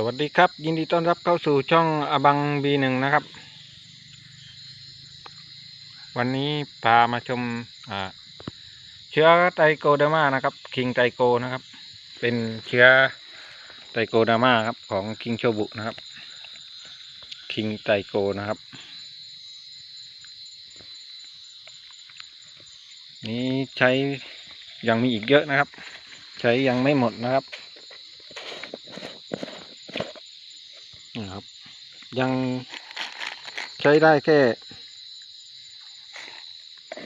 สวัสดีครับ ยินดีต้อนรับเข้าสู่ช่องอบังบีหนึ่งนะครับ วันนี้พามาชมเชื้อไตโกเดอร์มานะครับ คิงไตโกนะครับ เป็นเชื้อไตโกเดอร์มาครับของคิงโชบุนะครับ คิงไตโกนะครับ นี้ใช้ยังมีอีกเยอะนะครับ ใช้ยังไม่หมดนะครับ นะครับ ยังใช้ได้แค่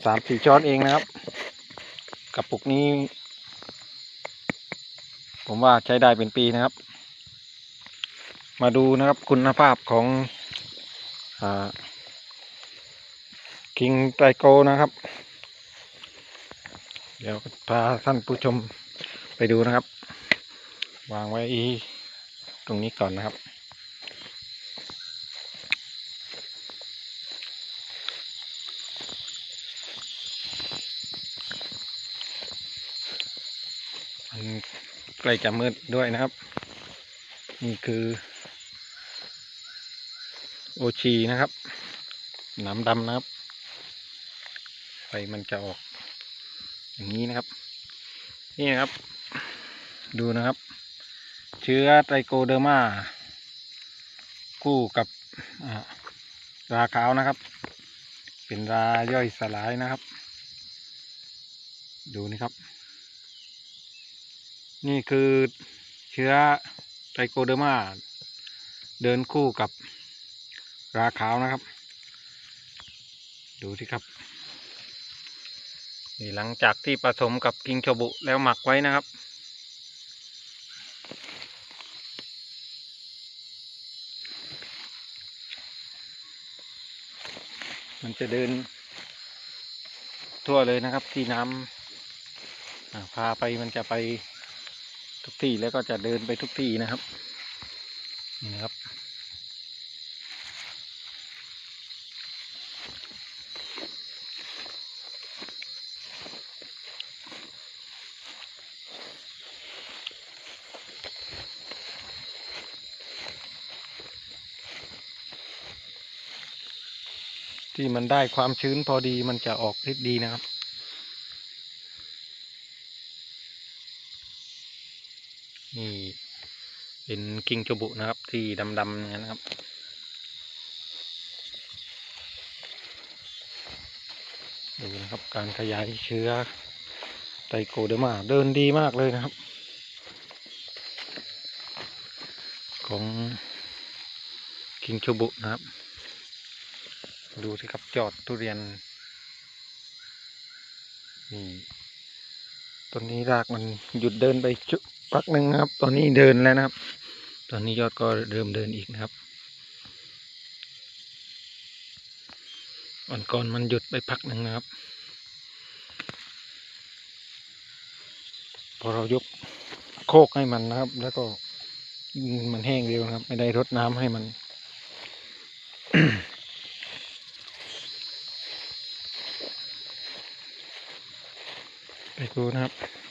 สามสี่ช้อนเองนะครับ กระปุกนี้ ผมว่าใช้ได้เป็นปีนะครับ มาดูนะครับคุณภาพของคิงไตโกนะครับ เดี๋ยวพาท่านผู้ชมไปดูนะครับ วางไว้ตรงนี้ก่อนนะครับ ใกล้จะมืดด้วยนะครับ นี่คือ โอชีนะครับหน้ำดำนะครับ ไฟมันจะออก อย่างนี้นะครับ นี่นะครับ ดูนะครับ เชื้อไตรโกเดอร์มาคู่กับราขาวนะครับ เป็นราย่อยสลายนะครับ ดูนี่ครับ นี่คือเชื้อไตรโกเดอร์มาเดินคู่กับราขาวนะครับ ดูที่ครับ นี่หลังจากที่ผสมกับกิงโชบุแล้วหมักไว้นะครับ มันจะเดิน ทั่วเลยนะครับที่น้ำพาไปมันจะไป ทุกที่แล้วก็จะเดินไปทุกที่นะครับนี่นะครับที่มันได้ความชื้นพอดีมันจะออกฤทธิ์ดีนะครับ นี่เป็นกิ้งจบุนะครับ ที่ดำๆอย่างนั้นนะครับ ดูนะครับ การขยายเชื้อไตโกเดมาเดินดีมากเลยนะครับ ของกิ้งจบุนะครับ ดูสิครับยอดทุเรียนนี่ต้นนี้รากมันหยุดเดินไปจุ พักหนึ่งนะครับ ตอนนี้เดินแล้วนะครับ ตอนนี้ยอดก็เริ่มเดินอีกนะครับวันก่อนมันหยุดไปพักหนึ่งนะครับ พอเรายกโคกให้มันนะครับ แล้วก็มันแห้งเร็วนะครับ ไม่ได้รดน้ำให้มันไปดูนะครับ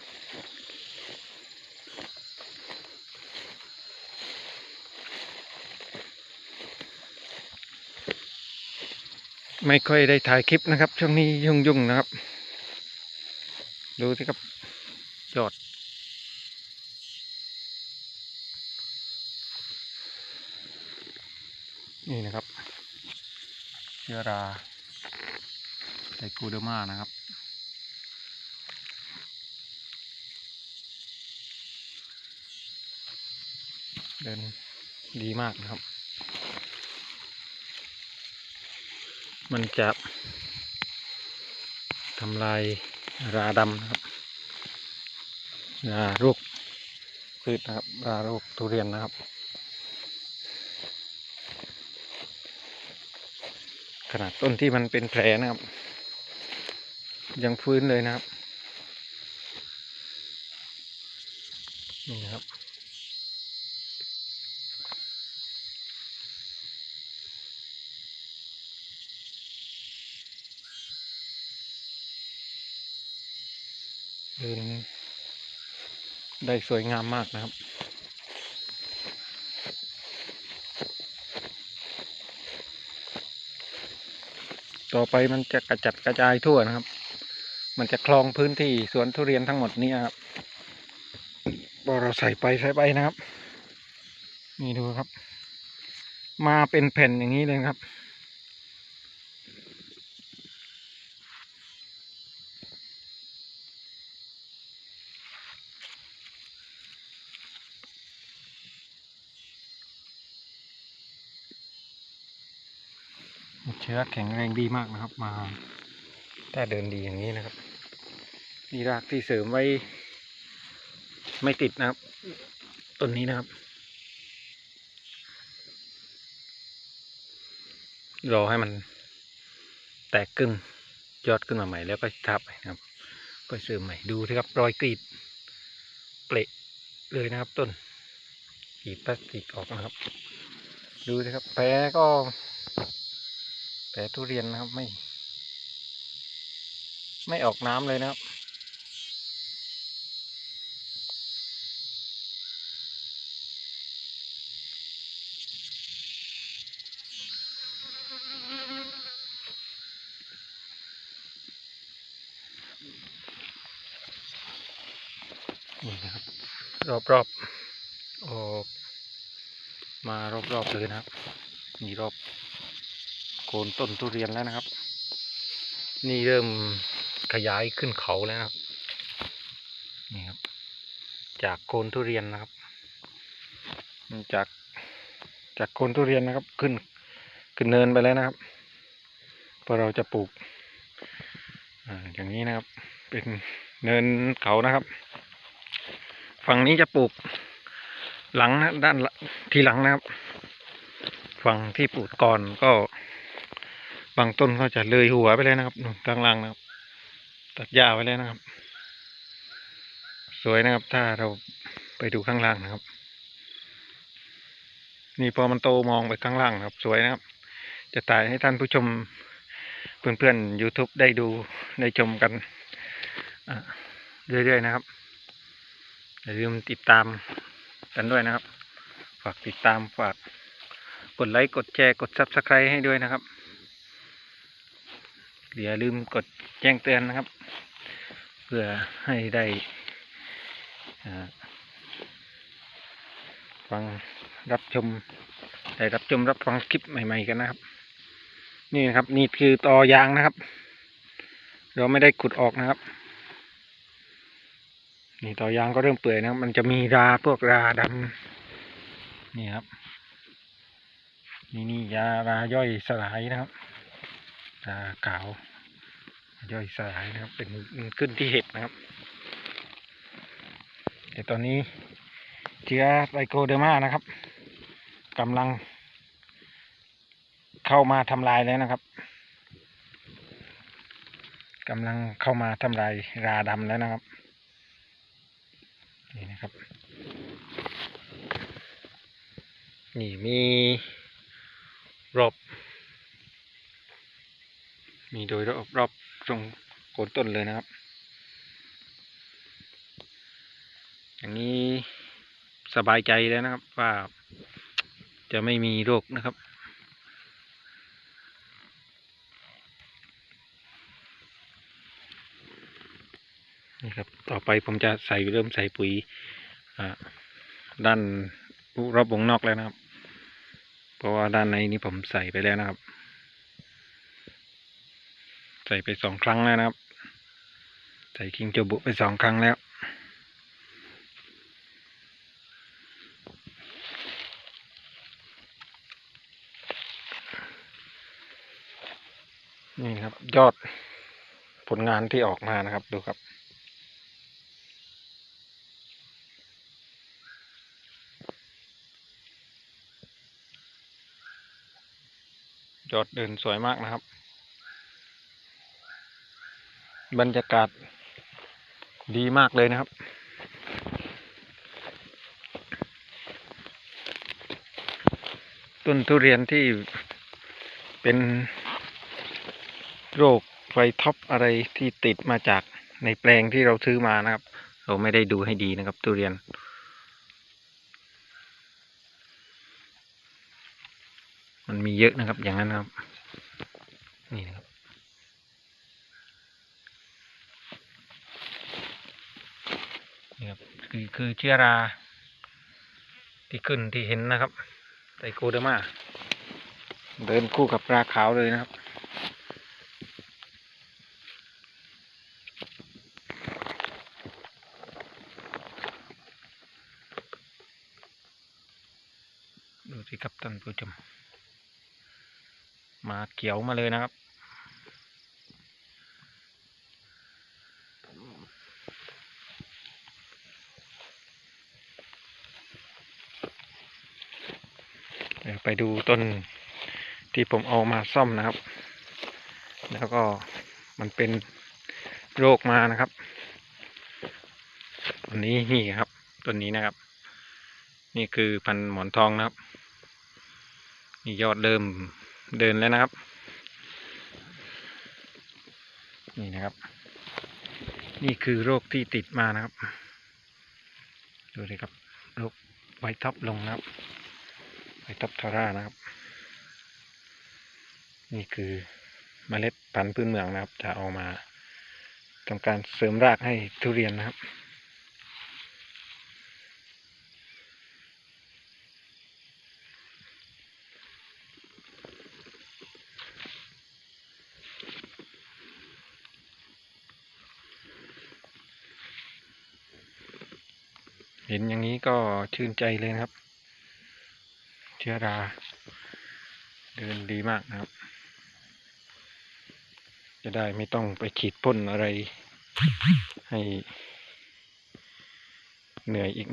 ไม่ค่อยได้ถ่ายคลิปนะครับ ช่วงนี้ยุ่งๆนะครับ ดูสิครับยอด นี่นะครับเชื้อราไตกูเดอร์มานะครับเดินดีมากนะครับ มันจะทำลายราดำนะครับราโรคพืชนะครับราโรคทุเรียนนะครับ ขนาดต้นที่มันเป็นแผลนะครับ ยังฟื้นเลยนะครับนี่นะครับ เดินได้สวยงามมากนะครับ ต่อไปมันจะกระจัดกระจายทั่วนะครับ มันจะคลองพื้นที่สวนทุเรียนทั้งหมดนี้ครับพอเราใส่ไปใส่ไปนะครับ นี่ดูครับ มาเป็นแผ่นอย่างนี้เลยครับ เชื้อแข็งแรงดีมากนะครับมาถ้าเดินดีอย่างนี้นะครับนี่รากที่เสริมไว้ ไม่ติดนะครับต้นนี้นะครับ รอให้มันแตกกึ่งยอดขึ้นมาใหม่แล้วก็ทับไปนะครับ ก็เสริมใหม่ดูสิครับรอยกรีดเปละเลยนะครับต้นกรีดพลาสติกออกนะครับ ดูสิครับแผลก็ แผลทุเรียนนะครับไม่ ไม่ออกน้ำเลยนะครับ นี่นะครับ รอบรอบๆออกมารอบรอบๆเลยนะครับ นี่รอบ โคนต้นทุเรียนแล้วนะครับ นี่เริ่มขยายขึ้นเขาแล้วนะครับ นี่ครับ จากโคนทุเรียนนะครับ จากจากโคนทุเรียนนะครับ ขึ้นขึ้นเนินไปแล้วนะครับพอเราจะปลูกอ่าอย่างนี้นะครับ เป็นเนินเขานะครับ ฝั่งนี้จะปลูกหลังนะด้านทีหลังนะครับ ฝั่งที่ปลูกก่อนก็ บางต้นก็จะเลยหัวไปเลยนะครับนู่นข้างล่างนะครับ ตัดหญ้าไว้แล้วนะครับ สวยนะครับ ถ้าเราไปดูข้างล่างนะครับ นี่พอมันโตมองไปข้างล่างนะครับ สวยนะครับ จะถ่ายให้ท่านผู้ชมเพื่อนๆ YouTube ได้ดูได้ชมกันเรื่อยๆนะครับอย่าลืมติดตามกันด้วยนะครับ ฝากติดตามฝากกดไลค์กดแชร์กด Subscribe ให้ด้วยนะครับ อย่าลืมกดแจ้งเตือนนะครับ เพื่อให้ได้ฟังรับชมได้รับชมรับฟังคลิปใหม่ ๆกันนะครับ นี่นะครับนี่คือตอยางนะครับ เราไม่ได้ขุดออกนะครับ นี่ต่อยางก็เริ่มเปื่อยนะครับมันจะมีราพวกราดำนี่ครับ นี่นี่ยาราย่อยสลายนะครับ ราขาว ย่อยสลายนะครับ เป็นขึ้นที่เห็ดนะครับ แต่ตอนนี้เชื้อไบโคเดอร์มานะครับกำลัง เข้ามาทำลายแล้วนะครับกำลังเข้ามาทำลายราดำแล้วนะครับนี่นะครับนี่มีรอบ มีโดยรอบรอบตรงโคนต้นเลยนะครับ อย่างนี้สบายใจแล้วนะครับว่าจะไม่มีโรคนะครับ นี่ครับ ต่อไปผมจะใส่เริ่มใส่ปุ๋ยด้านรอบวงนอกแล้วนะครับ เพราะว่าด้านในนี้ผมใส่ไปแล้วนะครับ ส่ไปสองครั้งแล้วนะครับ ใส่คิงโจบุไปสองครั้งแล้ว นี่ครับยอดผลงานที่ออกมานะครับดูครับยอดเดินสวยมากนะครับ บรรยากาศดีมากเลยนะครับ ต้นทุเรียนที่เป็นโรคไฟท็อปอะไรที่ติดมาจากในแปลงที่เราซื้อมานะครับ เราไม่ได้ดูให้ดีนะครับทุเรียน มันมีเยอะนะครับอย่างนั้นนะครับนี่นะครับ คือเชื้อรา ที่ขึ้นที่เห็นนะครับไตโกเดอร์มาเดินคู่กับราขาวเลยนะครับ ดูสิครับท่านผู้ชมมาเขียวมาเลยนะครับ เดี๋ยว ไปดูต้นที่ผมเอามาซ่อมนะครับ แล้วก็มันเป็นโรคมานะครับอันนี้นี่ครับต้นนี้นะครับ นี่คือพันธุ์หมอนทองนะครับนี่ยอดเริ่มเดินแล้วนะครับ นี่นะครับ นี่คือโรคที่ติดมานะครับ ดูเลยครับโรคไวท็อปลงนะครับ ท็อปทาร่านะครับ นี่คือเมล็ดพันธุ์พื้นเมืองนะครับ จะเอามาทำการเสริมรากให้ทุเรียนนะครับ เห็นอย่างนี้ก็ชื่นใจเลยนะครับ เชื้อรา เดินดีมากนะครับ จะได้ไม่ต้องไปฉีดพ่นอะไรให้เหนื่อยอีก